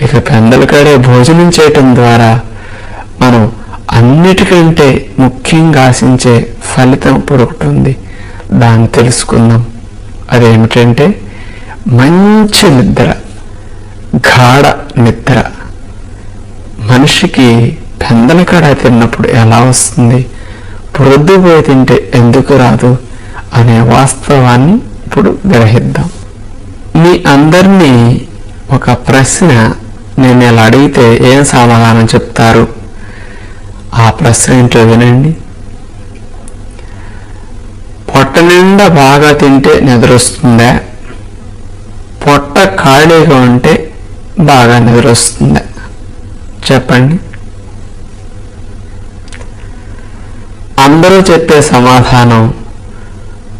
ఇక పెందల కాడే భోజనం చేయటం ద్వారా మనం అన్నిటికంటే ముఖ్యంగా ఆశించే ఫలితం ఇప్పుడు ఒకటి ఉంది. దాన్ని తెలుసుకుందాం. అదేమిటంటే మంచి నిద్ర గాఢ నిద్ర. మనిషికి పెందల కాడ తిన్నప్పుడు ఎలా వస్తుంది? పొద్దుపోయి తింటే ఎందుకు రాదు? అనే వాస్తవాన్ని ఇప్పుడు గ్రహిద్దాం. మీ అందరినీ ఒక ప్రశ్న నేను ఇలా అడిగితే ఏం సమాధానం చెప్తారు? ఆ ప్రశ్న ఏంటో వినండి. పొట్ట నిండా బాగా తింటే నిద్ర వస్తుందా పొట్ట ఖాళీగా ఉంటే బాగా నిద్ర వస్తుందా చెప్పండి. అందరూ చెప్పే సమాధానం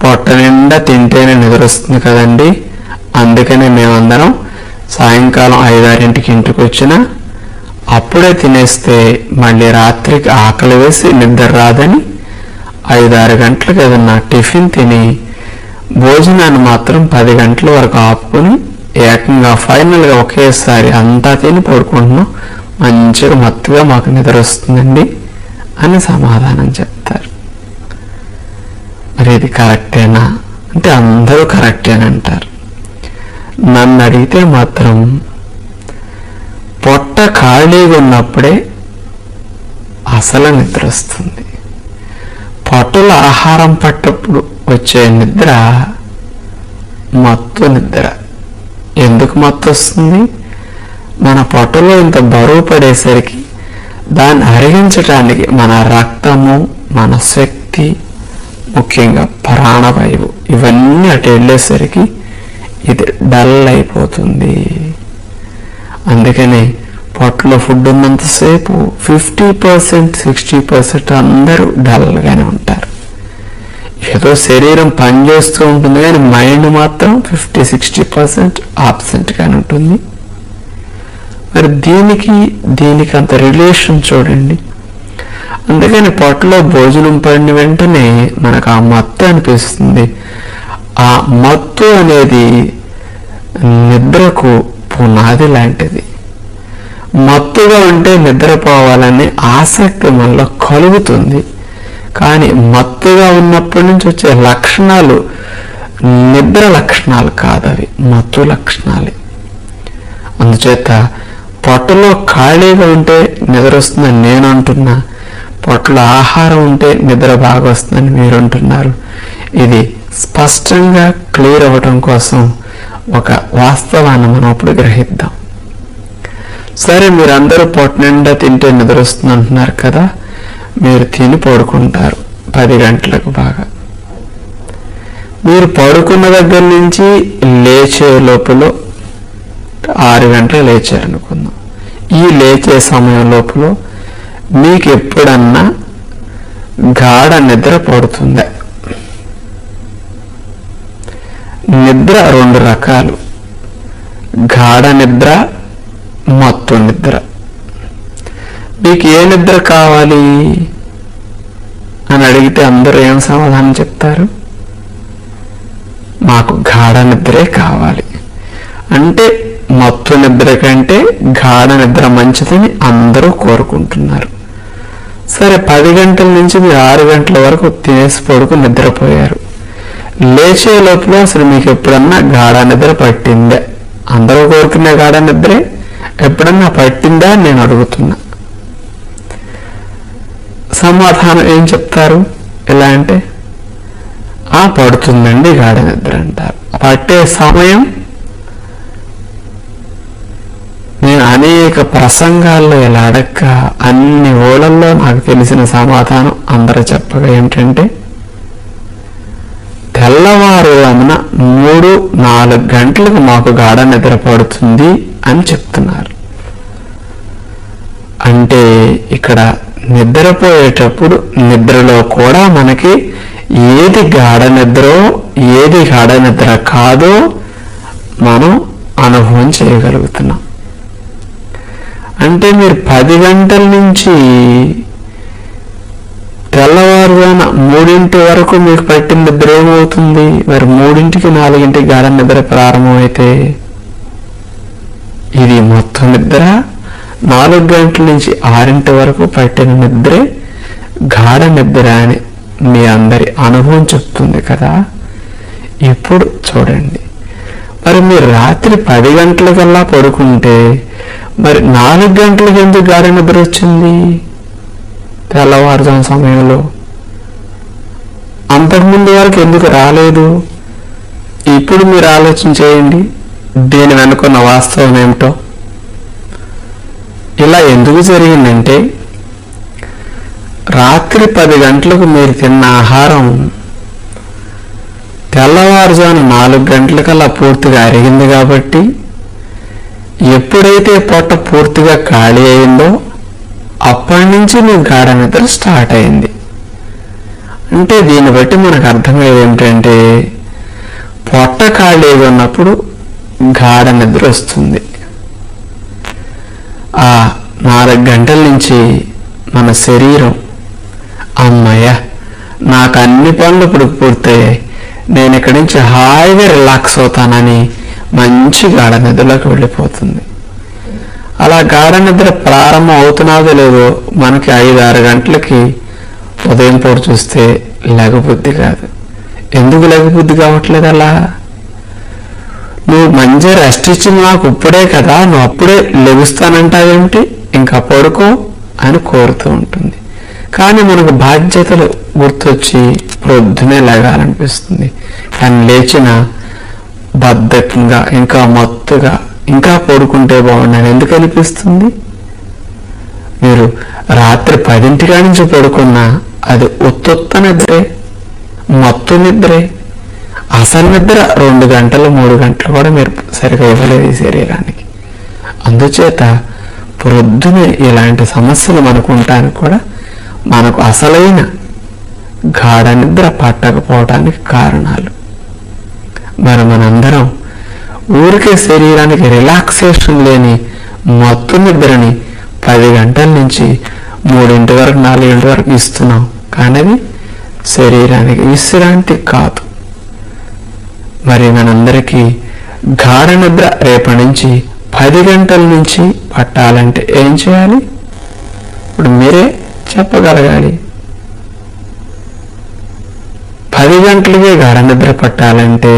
పొట్ట నిండా తింటేనే నిద్రొస్తుంది కదండి. అందుకనే మేమందరం సాయంకాలం ఐదారింటికి ఇంటికి వచ్చినా అప్పుడే తినేస్తే మళ్ళీ రాత్రికి ఆకలి వేసి నిద్ర రాదని ఐదారు గంటలకు ఏదన్నా టిఫిన్ తిని భోజనాన్ని మాత్రం పది గంటల వరకు ఆపుకొని ఏకంగా ఫైనల్గా ఒకేసారి అంతా తిని పడుకుంటున్నాం. మంచిగా మత్తుగా మాకు నిద్ర వస్తుందండి అని సమాధానం చెప్తారు. మరి ఇది కరెక్టేనా? అంటే అందరూ కరెక్టేనంటారు. నన్ను అడిగితే మాత్రం పొట్ట ఖాళీగా ఉన్నప్పుడే అసలు నిద్ర వస్తుంది. పొట్టలో ఆహారం పట్టప్పుడు వచ్చే నిద్ర మత్తు నిద్ర. ఎందుకు మత్తు వస్తుంది? మన పొట్టలో ఇంత బరువు పడేసరికి దాన్ని అరిగించటానికి మన రక్తము మన శక్తి ముఖ్యంగా ప్రాణవాయువు ఇవన్నీ అటు వెళ్ళేసరికి ఇది డల్ అయిపోతుంది. అందుకని పొట్టలో ఫుడ్ ఉన్నంతసేపు ఫిఫ్టీ పర్సెంట్ సిక్స్టీ పర్సెంట్ అందరూ డల్గానే ఉంటారు. ఏదో శరీరం పనిచేస్తూ ఉంటుంది కానీ మైండ్ మాత్రం ఫిఫ్టీ సిక్స్టీ పర్సెంట్ ఆబ్సెంట్గానే ఉంటుంది. మరి దీనికి దీనికి అంత రిలేషన్ చూడండి. అందుకని పొట్టలో భోజనం పడిన వెంటనే మనకు ఆ మత్తు అనిపిస్తుంది. ఆ మత్తు అనేది నిద్రకు పునాది లాంటిది. మత్తుగా ఉంటే నిద్రపోవాలనే ఆసక్తి మనలో కలుగుతుంది. కానీ మత్తుగా ఉన్నప్పటి నుంచి వచ్చే లక్షణాలు నిద్ర లక్షణాలు కాదవి మత్తు లక్షణాలే. అందుచేత పొట్టలో ఖాళీగా ఉంటే నిద్ర వస్తుందని నేను అంటున్నా పొట్టలో ఆహారం ఉంటే నిద్ర బాగా వస్తుందని మీరు అంటున్నారు. ఇది స్పష్టంగా క్లియర్ అవ్వటం కోసం ఒక వాస్తవాన్ని మనం అప్పుడు గ్రహిద్దాం. సరే మీరు అందరూ పొట్ట నిండా తింటే నిద్రొస్తుంది అంటున్నారు కదా? మీరు తిని పడుకుంటారు పది గంటలకు బాగా. మీరు పడుకున్న దగ్గర నుంచి లేచే లోపల ఆరు గంటలు లేచారనుకుందాం ఈ లేచే సమయం లోపల మీకు ఎప్పుడన్నా గాఢ నిద్ర పడుతుందా? నిద్ర రెండు రకాలు. గాఢ నిద్ర మత్తు నిద్ర. మీకు ఏ నిద్ర కావాలి? అని అడిగితే అందరూ ఏం సమాధానం చెప్తారు? మాకు గాఢ నిద్రే కావాలి. అంటే మత్తు నిద్ర కంటే గాఢ నిద్ర మంచిదని అందరూ కోరుకుంటున్నారు. సరే పది గంటల నుంచి మీరు ఆరు గంటల వరకు తినేసి పడుకు నిద్రపోయారు. లేచే లోపల అసలు మీకు ఎప్పుడన్నా గాఢ నిద్ర పట్టిందే? అందరూ కోరుకునే గాఢ నిద్రే? ఎప్పుడన్నా పట్టిందా అని నేను అడుగుతున్నా. సమాధానం ఏం చెప్తారు? ఎలా అంటే ఆ పడుతుందండి గాఢ నిద్ర అంటారు. పట్టే సమయం నేను అనేక ప్రసంగాల్లో ఇలా అడక్క అన్ని ఓళ్ళల్లో నాకు తెలిసిన సమాధానం అందరూ చెప్పగా ఏమిటంటే తెల్లవారుజామున మూడు నాలుగు గంటలకు మాకు గాఢ నిద్ర పడుతుంది అని చెప్తున్నారు. అంటే ఇక్కడ నిద్రపోయేటప్పుడు నిద్రలో కూడా మనకి ఏది గాఢ నిద్రో ఏది గాఢ నిద్ర కాదో మనం అనుభవం చేయగలుగుతున్నాం. అంటే మీరు పది గంటల నుంచి తెల్లవారుజామున మూడింటి వరకు మీకు పట్టిన నిద్ర ఏమవుతుంది? మరి మూడింటికి నాలుగింటికి గాఢ నిద్ర ప్రారంభమైతే ఇది మొత్తం నిద్ర. నాలుగు గంటల నుంచి ఆరింటి వరకు పట్టిన నిద్రే గాఢ నిద్ర అని మీ అందరి అనుభవం చెప్తుంది కదా. ఇప్పుడు చూడండి. మరి మీరు రాత్రి పది గంటలకల్లా పడుకుంటే మరి నాలుగు గంటలకు ఎందుకు గాఢ నిద్ర వచ్చింది? తెల్లవారుజాము సమయంలో. అంతకుముందు వరకు ఎందుకు రాలేదు? ఇప్పుడు మీరు ఆలోచన చేయండి. దీని వెనుకున్న వాస్తవం ఏమిటో. ఇలా ఎందుకు జరిగిందంటే రాత్రి పది గంటలకు మీరు తిన్న ఆహారం తెల్లవారుజాము నాలుగు గంటలకల్లా పూర్తిగా అరిగింది కాబట్టి ఎప్పుడైతే పొట్ట పూర్తిగా ఖాళీ అయిందో అప్పటి నుంచి నేను గాఢ నిద్ర స్టార్ట్ అయింది. అంటే దీన్ని బట్టి మనకు అర్థమయ్యేది ఏంటంటే పొట్ట ఖాళీగా ఉన్నప్పుడు గాఢ నిద్ర వస్తుంది. ఆ నాలుగు గంటల నుంచి మన శరీరం అమ్మయ్య నాకు అన్ని పనులు ఇప్పుడు పూర్తయ్యాయి. నేను ఇక్కడి నుంచి హాయిగా రిలాక్స్ అవుతానని మంచి గాఢ నిద్రలోకి వెళ్ళిపోతుంది. అలా గాఢ నిద్ర ప్రారంభం అవుతున్నదో లేదో మనకి ఐదు ఆరు గంటలకి ఉదయం పూట చూస్తే లెగబుద్ధి కాదు. ఎందుకు లెగబుద్ధి కావట్లేదు అలా? నువ్వు మంచి రెస్ట్ ఇచ్చిన నాకు ఇప్పుడే కదా నువ్వు అప్పుడే లెగుస్తానంటావేమిటి ఇంకా పడుకో అని కోరుతూ ఉంటుంది. కానీ మనకు బాధ్యతలు గుర్తొచ్చి ప్రొద్దునే లేగాలనిపిస్తుంది. కానీ లేచిన బద్ధకంగా ఇంకా మత్తుగా ఇంకా పడుకుంటే బాగుండని ఎందుకు అనిపిస్తుంది? మీరు రాత్రి పదింటిగా నుంచి పడుకున్నా అది ఉత్తొత్త నిద్రే మత్తు నిద్రే. అసలు నిద్ర రెండు గంటలు మూడు గంటలు కూడా మీరు సరిగా ఇవ్వలేదు ఈ శరీరానికి. అందుచేత ప్రొద్దున ఇలాంటి సమస్యలు మనకు ఉండటానికి కూడా మనకు అసలైన గాఢ నిద్ర పట్టకపోవడానికి కారణాలు. మరి మనందరం ఊరికే శరీరానికి రిలాక్సేషన్ లేని మత్తు నిద్రని పది గంటల నుంచి మూడింటి వరకు నాలుగింటి వరకు ఇస్తున్నాం. కానీ అది శరీరానికి విశ్రాంతి కాదు. మరి మనందరికీ గాఢ నిద్ర రేపటి నుంచి పది గంటల నుంచి పట్టాలంటే ఏం చేయాలి? ఇప్పుడు మీరే చెప్పగలగాలి. పది గంటలకే గాఢ నిద్ర పట్టాలంటే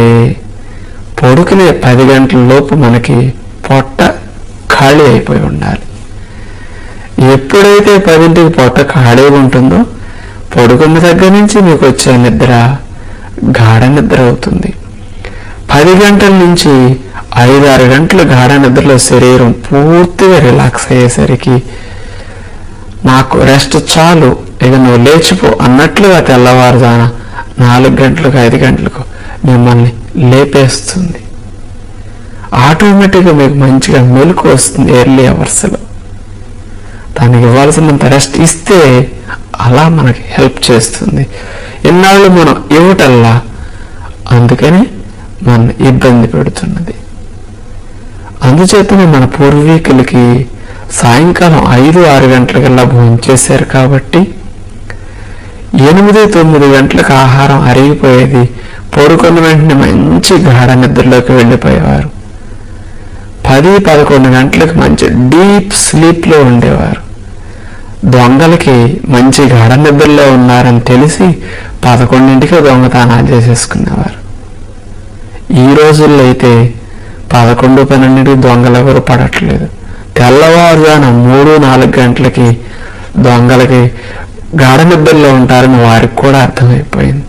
పడుకునే పది గంటల లోపు మనకి పొట్ట ఖాళీ అయిపోయి ఉండాలి. ఎప్పుడైతే పదింటికి పొట్ట ఖాళీగా ఉంటుందో పడుకున్న దగ్గర నుంచి మీకు వచ్చే నిద్ర గాఢ నిద్ర అవుతుంది. పది గంటల నుంచి ఐదు ఆరు గాఢ నిద్రలో శరీరం పూర్తిగా రిలాక్స్ అయ్యేసరికి నాకు రెస్ట్ చాలు ఇక నువ్వు లేచిపో అన్నట్లుగా తెల్లవారుజాన నాలుగు గంటలకు ఐదు గంటలకు మిమ్మల్ని లేపేస్తుంది. ఆటోమేటిక్గా మీకు మంచిగా మెలకు వస్తుంది ఎర్లీ అవర్స్లో దానికి ఇవ్వాల్సినంత రెస్ట్ ఇస్తే అలా మనకి హెల్ప్ చేస్తుంది. ఎన్నాళ్ళు మనం ఇవ్వటల్లా అందుకని మన ఇబ్బంది పెడుతున్నది. అందుచేతనే మన పూర్వీకులకి సాయంకాలం ఐదు ఆరు గంటలకల్లా భోజనం చేశారు కాబట్టి ఎనిమిది తొమ్మిది గంటలకు ఆహారం అరిగిపోయేది పడుకున్న వెంటనే మంచి గాఢ నిద్రలోకి వెళ్ళిపోయేవారు. పది పదకొండు గంటలకు మంచి డీప్ స్లీప్లో ఉండేవారు. దొంగలకి మంచి గాఢ నిద్రలో ఉన్నారని తెలిసి పదకొండింటికి దొంగతనాలు చేసేసుకునేవారు. ఈ రోజుల్లో అయితే పదకొండు పన్నెండింటికి దొంగలు ఎవరు పడట్లేదు. తెల్లవారుజాన మూడు నాలుగు గంటలకి దొంగలకి గాఢ నిద్రలో ఉంటారని వారికి కూడా అర్థమైపోయింది.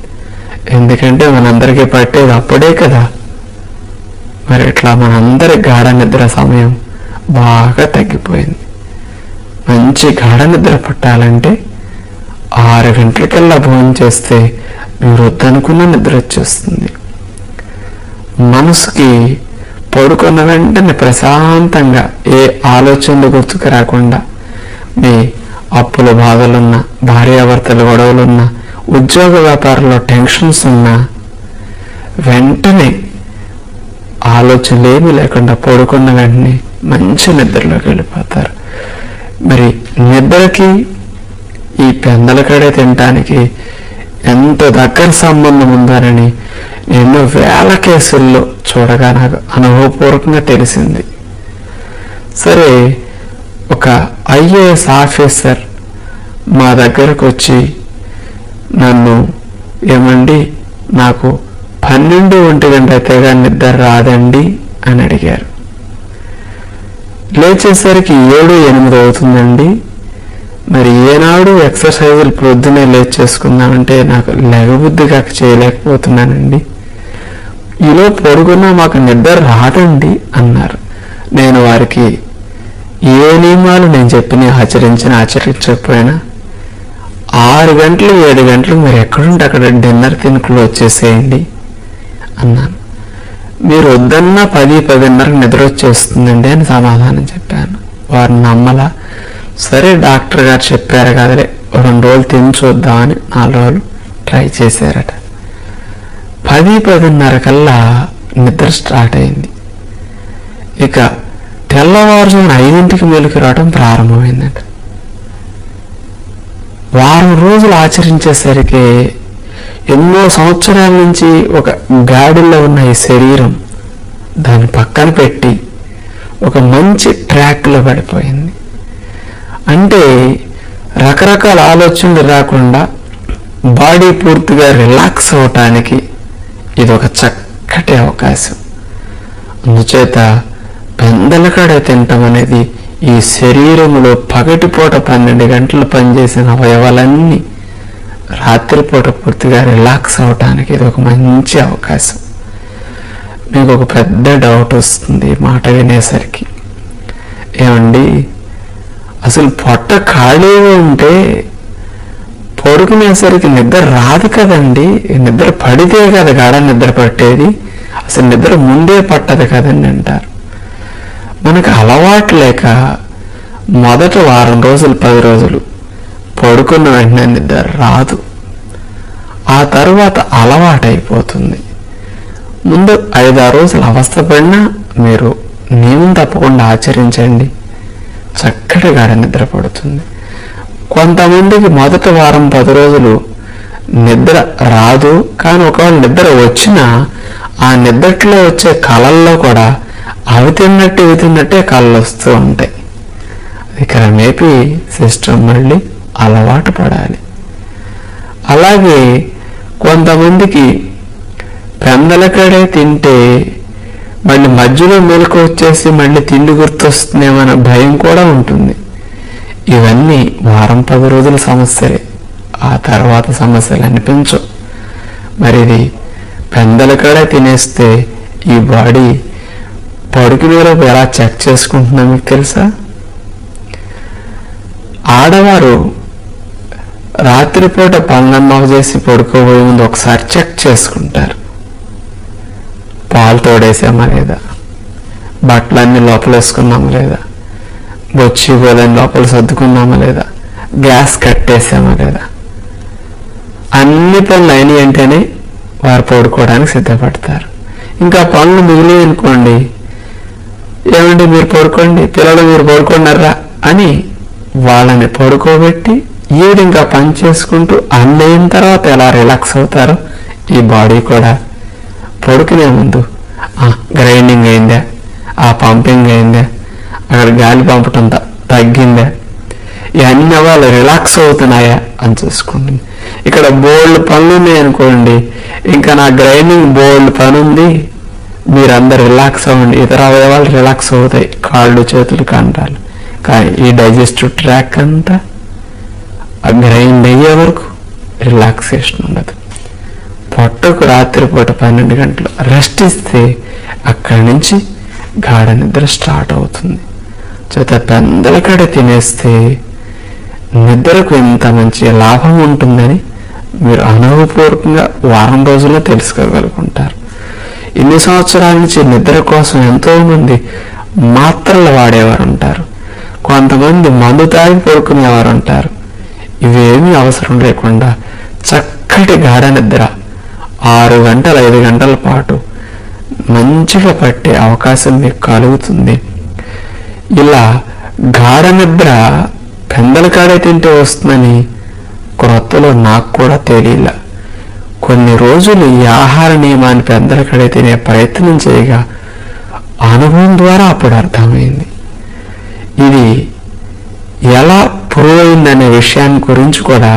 ఎందుకంటే మనందరికీ పట్టేది అప్పుడే కదా. మరి ఇట్లా మనందరి గాఢ నిద్ర సమయం బాగా తగ్గిపోయింది. మంచి గాఢ నిద్ర పట్టాలంటే ఆరు గంటలకల్లా భోజనం చేస్తే మీరు వద్దనుకున్న నిద్ర వచ్చేస్తుంది. మనసుకి పడుకున్న వెంటనే ప్రశాంతంగా ఏ ఆలోచనలు గుర్తుకు రాకుండా మీ అప్పుల బాధలున్న భార్యాభర్తల గొడవలున్నా ఉద్యోగ వ్యాపారంలో టెన్షన్స్ ఉన్నా వెంటనే ఆలోచనలేమి లేకుండా పడుకున్న వెంటనే మంచి నిద్రలోకి వెళ్ళిపోతారు. మరి నిద్రకి ఈ పెందలకడే తినటానికి ఎంత దగ్గర సంబంధం ఉందనని ఎన్నో వేల కేసుల్లో చూడగా నాకు అనుభవపూర్వకంగా తెలిసింది. సరే ఒక ఐఏఎస్ ఆఫీసర్ మా దగ్గరకు వచ్చి నన్ను ఏమండి? నాకు పన్నెండు ఒంటి గంట అయితే కానీ నిద్ర రాదండి అని అడిగారు. లేచేసరికి ఏడు ఎనిమిది అవుతుందండి. మరి ఏనాడు ఎక్సర్సైజులు పొద్దునే లేచి చేసుకుందామంటే నాకు లెగబుద్ధి కాక చేయలేకపోతున్నానండి. ఈలో పొరుగున మాకు నిద్ర రాదండి అన్నారు. నేను వారికి ఏ నియమాలు నేను చెప్పిన ఆచరించిన ఆచరించకపోయినా ఆరు గంటలు ఏడు గంటలు మీరు ఎక్కడుంటే అక్కడ డిన్నర్ తినుకులు వచ్చేసేయండి అన్నాను. మీరు వద్దన్నా పది పదిన్నరకు నిద్ర వచ్చేస్తుందండి అని సమాధానం చెప్పాను. వారు నమ్మలా. సరే డాక్టర్ గారు చెప్పారు కదలే రెండు రోజులు తిని చూద్దామని నాలుగు రోజులు ట్రై చేశారట. పది పదిన్నర కల్లా నిద్ర స్టార్ట్ అయింది. ఇక తెల్లవారుజామున ఐదింటికి మెలుకు రావడం ప్రారంభమైందట. వారం రోజులు ఆచరించేసరికి ఎన్నో సంవత్సరాల నుంచి ఒక గాడిలో ఉన్న ఈ శరీరం దాన్ని పక్కన పెట్టి ఒక మంచి ట్రాక్లో పడిపోయింది. అంటే రకరకాల ఆలోచనలు రాకుండా బాడీ పూర్తిగా రిలాక్స్ అవటానికి ఇది ఒక చక్కటి అవకాశం. అందుచేత పెందలకాడ తినటం అనేది ఈ శరీరంలో పగటిపూట పన్నెండు గంటలు పనిచేసిన అవయవాలన్నీ రాత్రిపూట పూర్తిగా రిలాక్స్ అవటానికి ఇది ఒక మంచి అవకాశం. మీకు ఒక పెద్ద డౌట్ వస్తుంది మాట వినేసరికి. ఏమండి? అసలు పొట్ట ఖాళీగా ఉంటే పడుకునేసరికి నిద్ర రాదు కదండి? నిద్ర పడితే కదా గాఢ నిద్ర పట్టేది? అసలు నిద్ర ముందే పట్టదు కదండి అంటారు. మనకు అలవాటు లేక మొదట వారం రోజులు పది రోజులు పడుకున్న వెంటనే నిద్ర రాదు. ఆ తర్వాత అలవాటు అయిపోతుంది. ముందు ఐదారు రోజులు అవస్థపడినా మీరు నియమం తప్పకుండా ఆచరించండి. చక్కటి గాఢ నిద్ర పడుతుంది. కొంతమందికి మొదటి వారం పది రోజులు నిద్ర రాదు. కానీ ఒకవేళ నిద్ర వచ్చినా ఆ నిద్రలో వచ్చే కళల్లో కూడా అవి తిన్నట్టు ఇవి తిన్నట్టే కళ్ళు వస్తూ ఉంటాయి. అది క్రమేపీ సిస్టమ్ మళ్ళీ అలవాటు పడాలి. అలాగే కొంతమందికి పెందలకడే తింటే మళ్ళీ మధ్యలో మెలకు వచ్చేసి మళ్ళీ తిండి గుర్తొస్తుందేమన్న భయం కూడా ఉంటుంది. ఇవన్నీ వారం పది రోజుల సమస్యలే. ఆ తర్వాత సమస్యలు అనిపించవు. మరి ఇది పెందలకడే తినేస్తే ఈ బాడీ పడుకునేలోపు ఎలా చెక్ చేసుకుంటున్నా మీకు తెలుసా? ఆడవారు రాత్రిపూట పనులన్నవ చేసి పడుకోబోయే ముందు ఒకసారి చెక్ చేసుకుంటారు. పాలు తోడేసామా లేదా? బట్టలన్నీ లోపలేసుకున్నామా లేదా? బొచ్చి గోలని లోపల సర్దుకున్నామా లేదా? గ్యాస్ కట్టేసామా లేదా? అన్ని పనులు అయినాయి అంటేనే వారు పడుకోవడానికి సిద్ధపడతారు. ఇంకా పనులు మిగిలి అనుకోండి ఏమండి మీరు పడుకోండి? పిల్లలు మీరు పడుకున్నారా? అని వాళ్ళని పడుకోబెట్టి ఈడు ఇంకా పని చేసుకుంటూ అన్నయిన తర్వాత ఎలా రిలాక్స్ అవుతారో? ఈ బాడీ కూడా పడుకునే ముందు గ్రైండింగ్ అయిందా? ఆ పంపింగ్ అయిందా? అక్కడ గాలి పంపటం తగ్గిందా? ఇవన్నీ వాళ్ళు రిలాక్స్ అవుతున్నాయా అని చూసుకోండి. ఇక్కడ బోల్డ్ పనులు ఉన్నాయి అనుకోండి. ఇంకా నా గ్రైండింగ్ బోల్డ్ పని ఉంది మీరందరూ రిలాక్స్ అవ్వండి. ఇతర అవయవాలు రిలాక్స్ అవుతాయి. కాళ్ళు చేతులు కంటాలు కానీ ఈ డైజెస్టివ్ ట్రాక్ అంతా ఆ గ్రైండ్ అయ్యే వరకు రిలాక్సేషన్ ఉండదు. పొట్టకు రాత్రిపూట పన్నెండు గంటలు రెస్ట్ ఇస్తే అక్కడి నుంచి గాఢ నిద్ర స్టార్ట్ అవుతుంది. చేత పెందలకడ తినేస్తే నిద్రకు ఎంత మంచి లాభం ఉంటుందని మీరు అనుభవపూర్వకంగా వారం రోజుల్లో తెలుసుకోగలుగుంటారు. ఇన్ని సంవత్సరాల నుంచి నిద్ర కోసం ఎంతో మంది మాత్రలు వాడేవారు ఉంటారు కొంతమంది మందు తాగి పడుకునేవారు ఉంటారు ఇవేమీ అవసరం లేకుండా చక్కటి గాఢ నిద్ర ఆరు గంటల ఐదు గంటల పాటు మంచిగా పట్టే అవకాశం మీకు కలుగుతుంది. ఇలా గాఢ నిద్ర పెందల కాడే తింటే వస్తుందని క్రొత్తలో నాకు కూడా తెలియలే. కొన్ని రోజులు ఈ ఆహార నియమాన్ని పెద్దల కడే తినే ప్రయత్నం చేయగా అనుభవం ద్వారా అప్పుడు అర్థమైంది. ఇది ఎలా ప్రూవ్ అయిందనే విషయాన్ని గురించి కూడా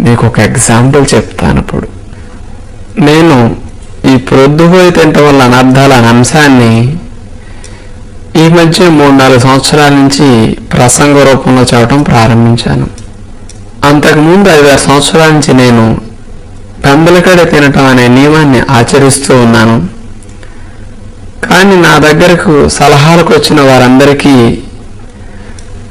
మీకు ఒక ఎగ్జాంపుల్ చెప్తాను ఇప్పుడు. నేను ఈ ప్రొద్దుపోయి తింటం వల్ల అనర్థాలు అనే అంశాన్ని ఈ మధ్య మూడు నాలుగు సంవత్సరాల నుంచి ప్రసంగ రూపంలో చదవటం ప్రారంభించాను. అంతకుముందు ఐదారు సంవత్సరాల నుంచి నేను పెందలకడ తినటం అనే నియమాన్ని ఆచరిస్తూ ఉన్నాను. కానీ నా దగ్గరకు సలహాలకు వచ్చిన వారందరికీ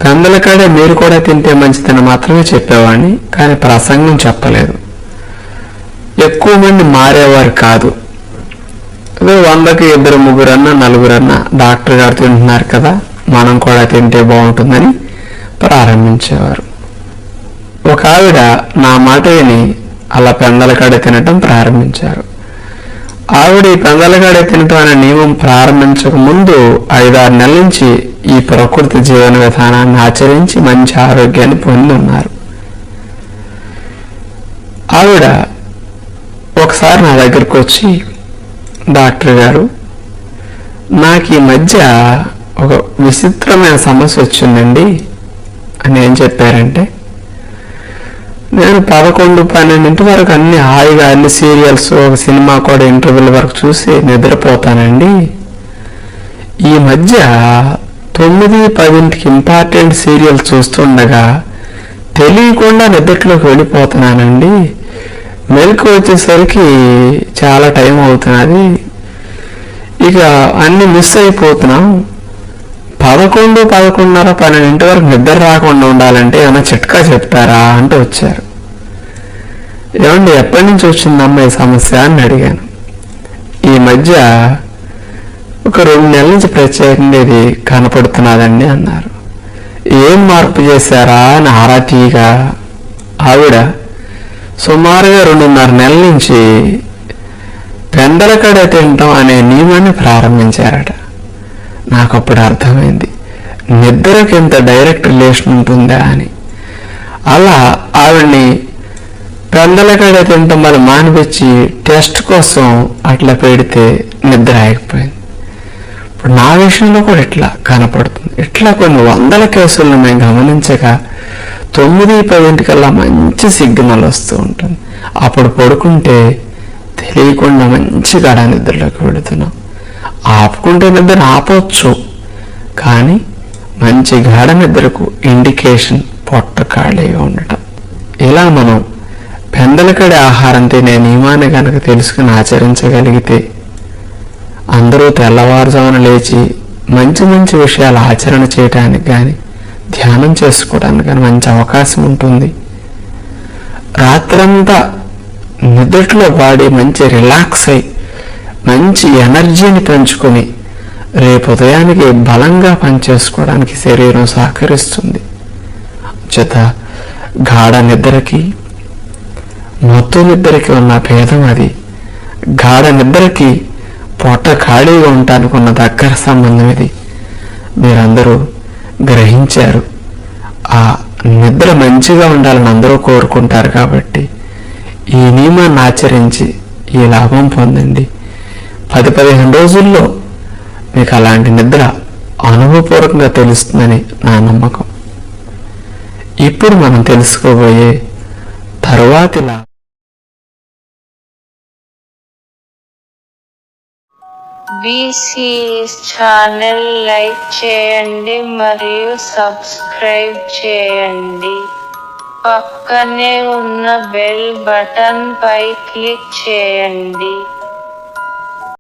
పెందలకాడే మీరు కూడా తింటే మంచిదని మాత్రమే చెప్పేవాడిని కానీ ప్రసంగం చెప్పలేదు. ఎక్కువ మంది మారేవారు కాదు. అదే వందకి ఇద్దరు ముగ్గురన్నా నలుగురన్నా డాక్టర్ గారు తింటున్నారు కదా మనం కూడా తింటే బాగుంటుందని ప్రారంభించేవారు. ఒక ఆవిడ నా మాట విని అలా పెందలకాడ తినటం ప్రారంభించారు. ఆవిడ ఈ పెందలకాడ తినటం అనే నియమం ప్రారంభించక ముందు ఐదారు నెలల నుంచి ఈ ప్రకృతి జీవన విధానాన్ని ఆచరించి మంచి ఆరోగ్యాన్ని పొంది ఉన్నారు. ఆవిడ ఒకసారి నా దగ్గరకు వచ్చి డాక్టర్ గారు నాకు ఈ మధ్య ఒక విచిత్రమైన సమస్య వచ్చిందండి అని ఏం చెప్పారంటే నేను పదకొండు పన్నెండింటి వరకు అన్ని హాయిగా అన్ని సీరియల్స్ ఒక సినిమా కూడా ఇంటర్వ్యూల వరకు చూసి నిద్రపోతానండి. ఈ మధ్య తొమ్మిది పదింటికి ఇంపార్టెంట్ సీరియల్ చూస్తుండగా తెలియకుండా నిద్రలోకి వెళ్ళిపోతున్నానండి. మెలకు వచ్చేసరికి చాలా టైం అవుతున్నది. ఇక అన్ని మిస్ అయిపోతున్నాం. పదకొండు పదకొండున్నర పన్నెండింటి వరకు నిద్ర రాకుండా ఉండాలంటే ఏమైనా చిట్కా చెప్తారా అంటూ వచ్చారు. ఏమండి ఎప్పటి నుంచి వచ్చిందమ్మా ఈ సమస్య అని అడిగాను. ఈ మధ్య ఒక రెండు నెలల నుంచి ప్రత్యేకంగా ఇది కనపడుతున్నదండి అన్నారు. ఏం మార్పు చేశారా అని ఆరా తీయగా ఆవిడ సుమారుగా రెండున్నర నెలల నుంచి పెందలకడ తింటాం అనే నియమాన్ని ప్రారంభించారట. నాకు అప్పుడు అర్థమైంది. నిద్రకు ఇంత డైరెక్ట్ రిలేషన్ ఉంటుందా అని. అలా ఆవిడ్ని పెందలకాడ తింటాం మరి మానిపించి టెస్ట్ కోసం అట్లా పెడితే నిద్ర ఆగిపోయింది. ఇప్పుడు నా విషయంలో కూడా ఇట్లా కనపడుతుంది. ఇట్లా కొన్ని వందల కేసులను మేము గమనించగా తొమ్మిది పదింటికల్లా మంచి సిగ్నల్ వస్తూ ఉంటుంది. అప్పుడు పడుకుంటే తెలియకుండా మంచి గడ నిద్రలోకి వెళుతున్నాం. ఆపుకుంటే నిద్ర ఆపవచ్చు కానీ మంచి గాఢ నిద్రకు ఇండికేషన్ పొట్ట ఖాళీగా ఉండటం. ఇలా మనం పెందలకడి ఆహారం తినే నియమాన్ని కనుక తెలుసుకుని ఆచరించగలిగితే అందరూ తెల్లవారుజామున లేచి మంచి మంచి విషయాలు ఆచరణ చేయడానికి కానీ ధ్యానం చేసుకోవడానికి కానీ మంచి అవకాశం ఉంటుంది. రాత్రంతా నిద్రలో బాడీ మంచి రిలాక్స్ అయి మంచి ఎనర్జీని పెంచుకొని రేపు ఉదయానికి బలంగా పనిచేసుకోవడానికి శరీరం సహకరిస్తుంది. చేత గాఢ నిద్రకి మత్తు నిద్రకి ఉన్న భేదం అది. గాఢ నిద్రకి పొట్ట ఖాళీగా ఉండటానికి ఉన్న దగ్గర సంబంధం ఇది. మీరందరూ గ్రహించారు. ఆ నిద్ర మంచిగా ఉండాలని అందరూ కోరుకుంటారు కాబట్టి ఈ నియమాన్ని ఆచరించి ఈ లాభం పొందండి. పది పదిహేను రోజుల్లో మీకు అలాంటి నిద్ర అనుభవపూర్వకంగా తెలుస్తుందని నా నమ్మకం. ఇప్పుడు మనం తెలుసుకోబోయే తరువాతిలా బీసీఎస్ ఛానల్ లైక్ చేయండి మరియు సబ్స్క్రైబ్ చేయండి. పక్కనే ఉన్న బెల్ బటన్ పై క్లిక్ చేయండి.